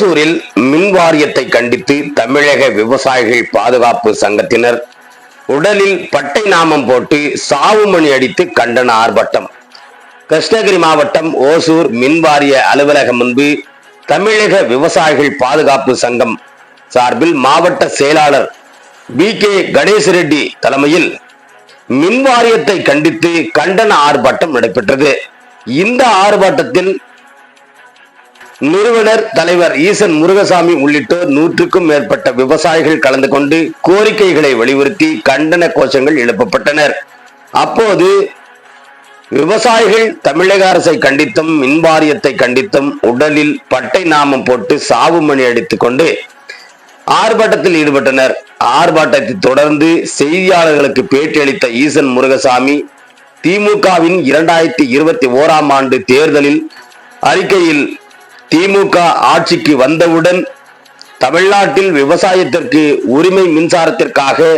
ஓசூரில் மின் வாரியத்தை கண்டித்து தமிழக விவசாயிகள் பாதுகாப்பு சங்கத்தினர் உடலில் பட்டை நாமம் போட்டு சாவுமணி அடித்து கண்டன ஆர்ப்பாட்டம். கிருஷ்ணகிரி மாவட்டம் ஓசூர் மின் வாரிய அலுவலகம் முன்பு தமிழக விவசாயிகள் பாதுகாப்பு சங்கம் சார்பில் மாவட்ட செயலாளர் பி கே கணேஷ் ரெட்டி தலைமையில் மின் வாரியத்தை கண்டித்து கண்டன ஆர்ப்பாட்டம் நடைபெற்றது. இந்த ஆர்ப்பாட்டத்தில் நிறுவனர் தலைவர் ஈசன் முருகசாமி உள்ளிட்டோர் நூற்றுக்கும் மேற்பட்ட விவசாயிகள் கலந்து கொண்டு கோரிக்கைகளை வலியுறுத்தி கண்டன கோஷங்கள் எழுப்பப்பட்டனர். அப்போது விவசாயிகள் தமிழக அரசை கண்டித்தும் மின்வாரியத்தை கண்டித்தும் உடலில் பட்டை நாமம் போட்டு சாவு மணி அடித்துக் கொண்டு ஆர்ப்பாட்டத்தில் ஈடுபட்டனர். ஆர்ப்பாட்டத்தை தொடர்ந்து செய்தியாளர்களுக்கு பேட்டியளித்த ஈசன் முருகசாமி திமுகவின் இரண்டாயிரத்தி இருபத்தி ஓராம் ஆண்டு தேர்தலில் அறிக்கையில் திமுக ஆட்சிக்கு வந்தவுடன் தமிழ்நாட்டில் விவசாயத்திற்கு உரிமை மின்சாரத்திற்காக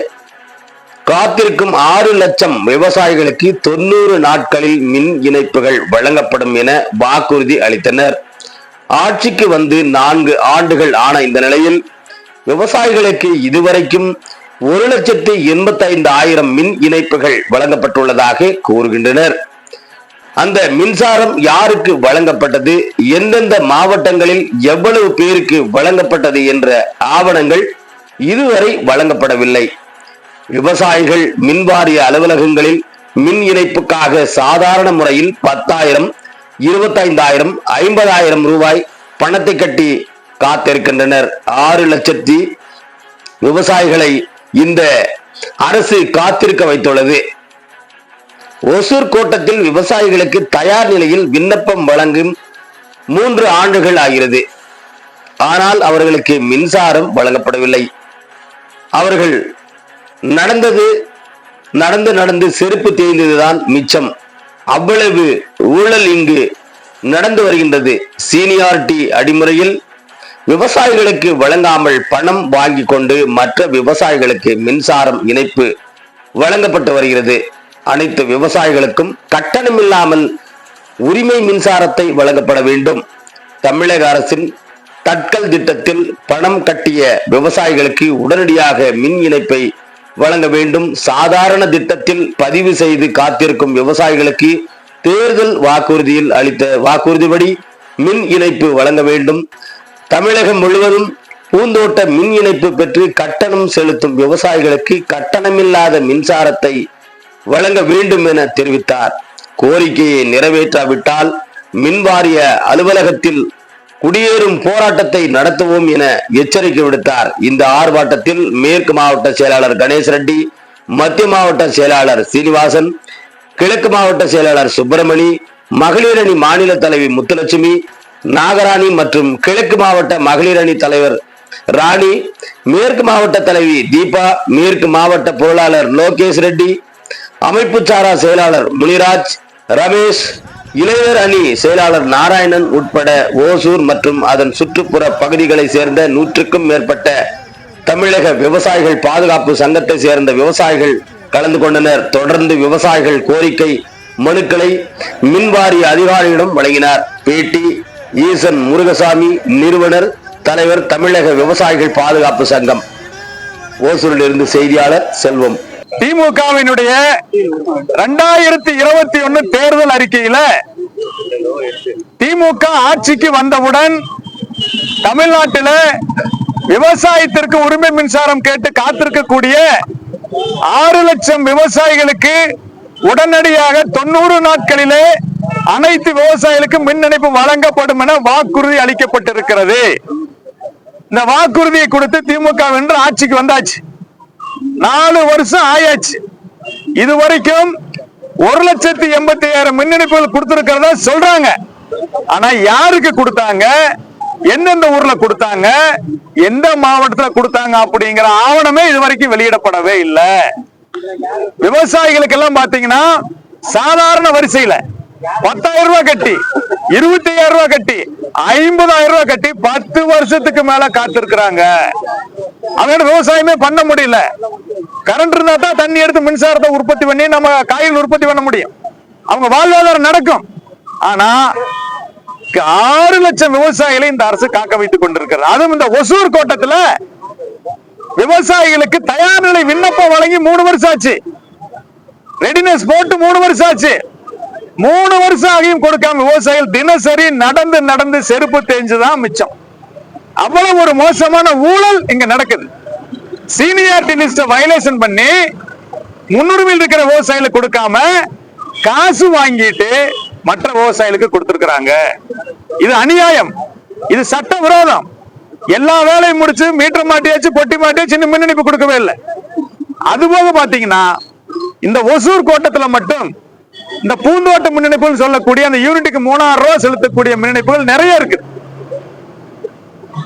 காத்திருக்கும் ஆறு லட்சம் விவசாயிகளுக்கு தொண்ணூறு நாட்களில் மின் இணைப்புகள் வழங்கப்படும் என வாக்குறுதி அளித்தனர். ஆட்சிக்கு வந்து நான்கு ஆண்டுகள் ஆன இந்த நிலையில் விவசாயிகளுக்கு இதுவரைக்கும் ஒரு லட்சத்து எண்பத்தி ஐந்து ஆயிரம் மின் இணைப்புகள் வழங்கப்பட்டுள்ளதாக கூறுகின்றனர். அந்த மின்சாரம் யாருக்கு வழங்கப்பட்டது? எந்தெந்த மாவட்டங்களில் எவ்வளவு பேருக்கு வழங்கப்பட்டது என்ற ஆவணங்கள் இதுவரை வழங்கப்படவில்லை. விவசாயிகள் மின்வாரிய அலுவலகங்களில் மின் இணைப்புக்காக சாதாரண முறையில் பத்தாயிரம் இருபத்தைந்தாயிரம் ஐம்பதாயிரம் ரூபாய் பணத்தை கட்டி காத்திருக்கின்றனர். ஆறு லட்சத்தி விவசாயிகளை இந்த அரசு காத்திருக்க வைத்துள்ளது. ஒசூர் கோட்டத்தில் விவசாயிகளுக்கு தயார் நிலையில் விண்ணப்பம் வழங்கும் மூன்று ஆண்டுகள் ஆகிறது. ஆனால் அவர்களுக்கு மின்சாரம் வழங்கப்படவில்லை. அவர்கள் நடந்தது நடந்து நடந்து செருப்பு தேய்ந்ததுதான் மிச்சம். அவ்வளவு ஊழல் இங்கு நடந்து வருகின்றது. சீனியாரிட்டி அடிமுறையில் விவசாயிகளுக்கு வழங்காமல் பணம் வாங்கி கொண்டு மற்ற விவசாயிகளுக்கு மின்சாரம் இணைப்பு வழங்கப்பட்டு வருகிறது. அனைத்து விவசாயிகளுக்கும் கட்டணம் இல்லாமல் உரிமை மின்சாரத்தை வழங்கப்பட வேண்டும். தமிழக அரசின் தட்கல் திட்டத்தில் பணம் கட்டிய விவசாயிகளுக்கு உடனடியாக மின் இணைப்பை வழங்க வேண்டும். சாதாரண திட்டத்தில் பதிவு செய்து காத்திருக்கும் விவசாயிகளுக்கு தேர்தல் வாக்குறுதியில் அளித்த வாக்குறுதிப்படி மின் இணைப்பு வழங்க வேண்டும். தமிழகம் முழுவதும் பூந்தோட்ட மின் இணைப்பு பெற்று கட்டணம் செலுத்தும் விவசாயிகளுக்கு கட்டணமில்லாத மின்சாரத்தை வழங்க வேண்டும் என தெரிவித்தார். கோரிக்கையை நிறைவேற்றாவிட்டால் மின்வாரிய அலுவலகத்தில் குடியேறும் போராட்டத்தை நடத்துவோம் என எச்சரிக்கை விடுத்தார். இந்த ஆர்ப்பாட்டத்தில் மேற்கு மாவட்ட செயலாளர் கணேஷ் ரெட்டி மத்திய மாவட்ட செயலாளர் சீனிவாசன் கிழக்கு மாவட்ட செயலாளர் சுப்பிரமணி மகளிர் அணி மாநில தலைவி முத்துலட்சுமி நாகராணி மற்றும் கிழக்கு மாவட்ட மகளிர் அணி தலைவர் ராணி மேற்கு மாவட்ட தலைவி தீபா மேற்கு மாவட்ட பொருளாளர் லோகேஷ் ரெட்டி அமைப்பு சாரா செயலாளர் முனிராஜ் ரமேஷ் இளைஞர் அணி செயலாளர் நாராயணன் உட்பட ஓசூர் மற்றும் அதன் சுற்றுப்புற பகுதிகளை சேர்ந்த நூற்றுக்கும் மேற்பட்ட தமிழக விவசாயிகள் பாதுகாப்பு சங்கத்தை சேர்ந்த விவசாயிகள் கலந்து கொண்டனர். தொடர்ந்து விவசாயிகள் கோரிக்கை மனுக்களை மின்வாரிய அதிகாரியிடம் வழங்கினார். பேட்டி ஈசன் முருகசாமி நிறுவனர் தலைவர் தமிழக விவசாயிகள் பாதுகாப்பு சங்கம். ஓசூரில் இருந்து செய்தியாளர் செல்வம். திமுகவினுடைய ரெண்டாயிரத்தி இருபத்தி ஒன்னு தேர்தல் அறிக்கையில திமுக ஆட்சிக்கு வந்தவுடன் தமிழ்நாட்டில விவசாயத்திற்கு உரிமை மின்சாரம் கேட்டு காத்திருக்கக்கூடிய ஆறு லட்சம் விவசாயிகளுக்கு உடனடியாக தொண்ணூறு நாட்களிலே அனைத்து விவசாயிகளுக்கு மின் இணைப்பு வழங்கப்படும் என வாக்குறுதி அளிக்கப்பட்டிருக்கிறது. இந்த வாக்குறுதியை கொடுத்து திமுக வென்று ஆட்சிக்கு வந்தாச்சு. நாலு வருஷம் ஆயாச்சு. இது வரைக்கும் ஒரு லட்சத்தி எண்பத்தி ஆயிரம் மின் இணைப்புகள் கொடுத்திருக்கிறதா சொல்றாங்க. ஆனா யாருக்கு கொடுத்தாங்க? எந்தெந்த ஊர்ல கொடுத்தாங்க? எந்த மாவட்டத்துல கொடுத்தாங்க அப்படிங்கிற ஆவணமே இது வரைக்கும் வெளியிடப்படவே இல்லை. விவசாயிகளுக்கு எல்லாம் பாத்தீங்கன்னா சாதாரண வரிசையில பத்தாயிரம் ரூபாய் கட்டி இருபத்தி ஐயாயிரம் ரூபாய் கட்டி ஐம்பதாயிரம் ரூபாய் கட்டி பத்து வருஷத்துக்கு மேல காத்திருக்கிறாங்க. அதனால விவசாயமே பண்ண முடியல. கரண்ட் இருந்தா தான் தண்ணி எடுத்து மின்சாரத்தை உற்பத்தி பண்ணி நம்ம காய்கறி உற்பத்தி பண்ண முடியும். அவங்க வாழ்வாதாரம் நடக்கும். ஆனா ஆறு லட்சம் விவசாயிகளை இந்த அரசு காக்க வைத்துக் கொண்டிருக்கிறது. அதுவும் இந்த ஒசூர் கோட்டத்துல விவசாயிகளுக்கு தயார் நிலை விண்ணப்பம் வழங்கி மூணு வருஷம் ஆச்சு. ரெடினஸ் போட்டு மூணு வருஷம் ஆச்சு. மூணு வருஷம் ஆகியும் கொடுக்காம விவசாயிகள் தினசரி நடந்து நடந்து செருப்பு தேஞ்சுதான் மிச்சம். அவ்வளவு ஒரு மோசமான ஊழல் இங்க நடக்குது. சீனியாரிட்டி லிஸ்ட வயலேஷன் பண்ணி முன்னுரிமையில் இருக்கிற விவசாயிகளுக்கு கொடுக்காம காசு வாங்கிட்டு மற்ற விவசாயிகளுக்கு கொடுத்திருக்கிறாங்க. இது அநியாயம். இது சட்ட விரோதம். எல்லா வேலையும் முடிச்சு மீட்டர் மாட்டியாச்சு பொட்டி மாட்டியாச்சு சின்ன மின்னணிப்பு கொடுக்கவே இல்லை. அது போக பாத்தீங்கன்னா இந்த ஒசூர் கோட்டத்துல மட்டும் இந்த பூந்தோட்ட மின்னணிப்புகள் சொல்லக்கூடிய அந்த யூனிட்டுக்கு மூணாயிரம் ரூபாய் செலுத்தக்கூடிய மின்னணிப்புகள் நிறைய இருக்கு.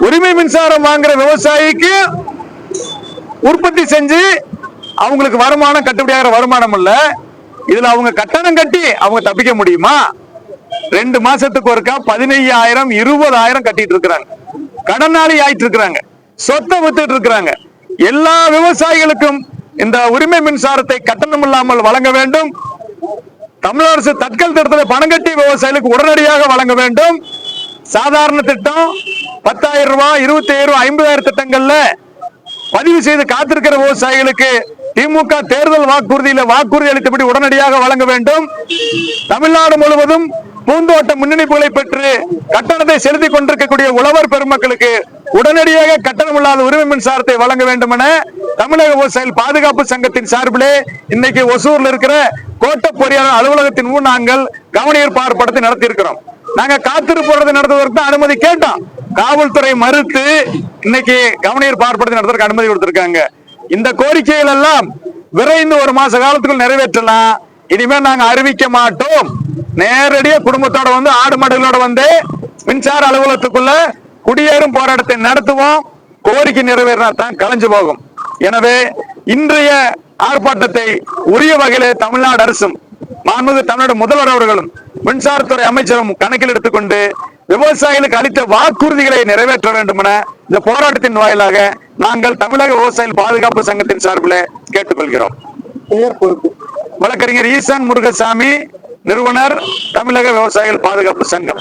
உரிமை மின்சாரம் வாங்குற விவசாயிக்கு உற்பத்தி செஞ்சு அவங்களுக்கு வருமானம் கட்டுப்படியாகிற வருமானம் இல்ல. இதுல அவங்க கட்டணம் கட்டி அவங்க தப்பிக்க முடியுமா? ரெண்டு மாசத்துக்கு ஒருக்கா பதினையாயிரம் இருபதாயிரம் கட்டிட்டு இருக்கிறாங்க. கடனாளி ஆயிட்டு இருக்கிறாங்க. சொத்தை வித்துட்டு இருக்கிறாங்க. எல்லா விவசாயிகளுக்கும் இந்த உரிமை மின்சாரத்தை கட்டணம் இல்லாமல் வழங்க வேண்டும். தமிழக அரசு தட்கல் திட்டத்தில் பணம் கட்டி விவசாயிகளுக்கு உடனடியாக வழங்க வேண்டும். சாதாரண திட்டம் பத்தாயிரம் ரூபாய் இருபத்தி ரூபாய் ஐம்பதாயிரம் திட்டங்கள்ல பதிவு செய்து காத்திருக்கிற விவசாயிகளுக்கு திமுக தேர்தல் வாக்குறுதியில வாக்குறுதி அளித்தபடி உடனடியாக வழங்க வேண்டும். தமிழ்நாடு முழுவதும் பூந்தோட்ட முன்னணிப்புகளை பெற்று கட்டணத்தை செலுத்திக் கொண்டிருக்கக்கூடிய உழவர் பெருமக்களுக்கு உடனடியாக கட்டணம் இல்லாத உரிமை மின்சாரத்தை வழங்க வேண்டும் என தமிழக விவசாயிகள் பாதுகாப்பு சங்கத்தின் சார்பிலே இன்னைக்கு ஒசூர்ல இருக்கிற கோட்ட பொறியாளர் அலுவலகத்தின் முன் நாங்கள் கவனியர் பார்ப்படத்தை நடத்தி இருக்கிறோம் நாங்க காத்திருப்போறது நடத்துவதற்கு அனுமதி கேட்டோம். காவல்துறை மறுத்து இன்னைக்கு கவனியர் பார்ப்படுத்தி நடத்துறதுக்கு அனுமதி கொடுத்திருக்காங்க. இந்த கோரிக்கைகள் எல்லாம் விரைந்து ஒரு மாச காலத்துக்குள் நிறைவேற்றலாம். இனிமே நாங்க அறிவிக்க மாட்டோம். நேரடியா குடும்பத்தோட வந்து ஆடு மாடுகளோட வந்து மின்சார அலுவலகத்துக்குள்ள குடியேறும் போராட்டத்தை நடத்துவோம். கோரிக்கை நிறைவேறினா தான் கலைஞ்சு போகும். எனவே இன்றைய ஆர்ப்பாட்டத்தை உரிய வகையிலே தமிழ்நாடு அரசும் மாண்புமிகு தமிழ்நாடு முதல்வர் அவர்களும் மின்சாரத்துறை அமைச்சரும் கணக்கில் எடுத்துக்கொண்டு விவசாயிகளுக்கு அளித்த வாக்குறுதிகளை நிறைவேற்ற வேண்டும் என இந்த போராட்டத்தின் வாயிலாக நாங்கள் தமிழக விவசாயிகள் பாதுகாப்பு சங்கத்தின் சார்பில் கேட்டுக்கொள்கிறோம். வழக்கறிஞர் ஈசான் முருகசாமி நிறுவனர் தமிழக விவசாயிகள் பாதுகாப்பு சங்கம்.